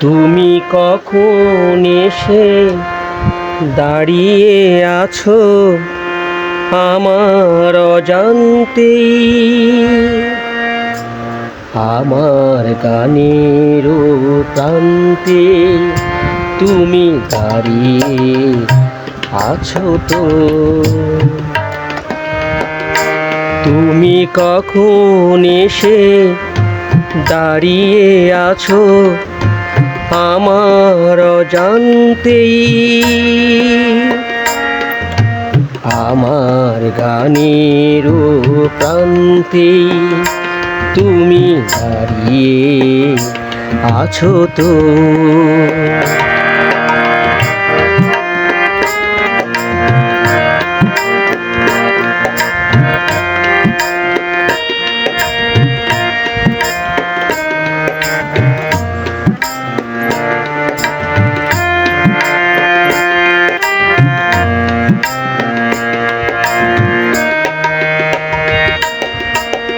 তুমি কখন এসে দাঁড়িয়ে আছো আমার অজান্তেই? আমার গানের প্রান্তে তুমি দাঁড়িয়ে আছো তো। তুমি কখন এসে দাঁড়িয়ে আছো আমার জানতেই আমার গানের প্রান্তে তুমি দাঁড়িয়ে আছো তো।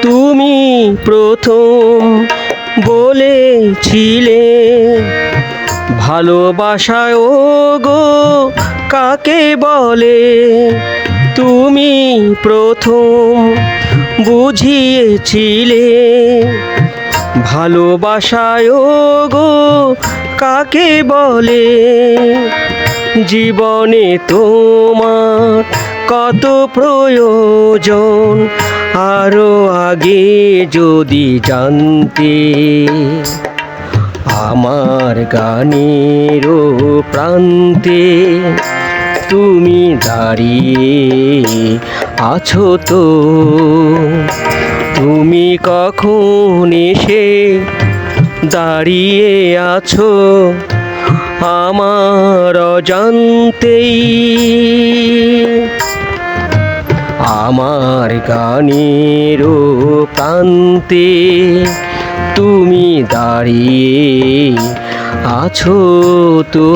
তুমি প্রথম বলেছিলে ভালোবাসায় ও গো কাকে বলে? তুমি প্রথম বুঝিয়েছিলে ভালোবাসায় ও গো কাকে বলে? জীবনে তোমার কত প্রয়োজন, আরও আগে যদি জানতে। আমার গানের প্রান্তে তুমি দাঁড়িয়ে আছো তো। তুমি কখন এসে দাঁড়িয়ে আছো আমার অজান্তেই? আমার গানের প্রান্তে তুমি দাঁড়িয়ে আছো তো।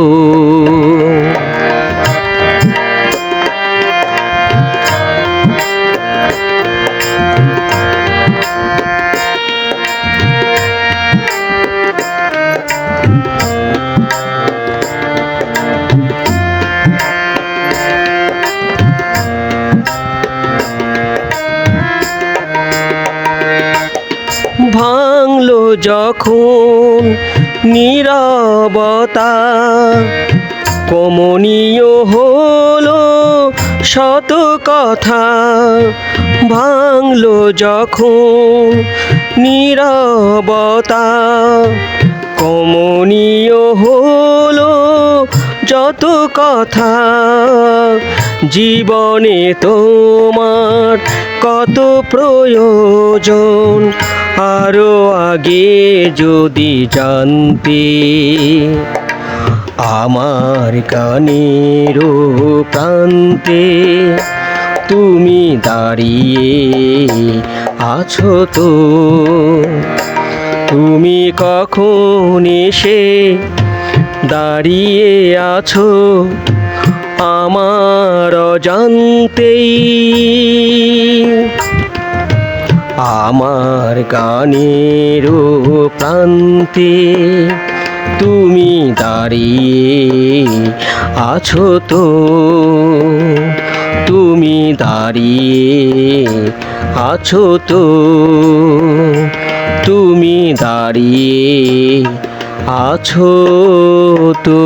ভাঙলো যখন নীরবতা। কমনীয় হলো শত কথা। ভাঙলো যখন নীরবতা। কমনীয় হলো যত কথা জীবনে তোমার কত প্রয়োজন, আরও আগে যদি জানতে। আমার গানের প্রান্তে তুমি দাঁড়িয়ে আছো তো। তুমি কখন এসে দাঁড়িয়ে আছো আমার জানতেই আমার গানের প্রান্তে তুমি দাঁড়িয়ে আছো তো। তুমি দাঁড়িয়ে আছো তো। তুমি দাঁড়িয়ে আছো তো।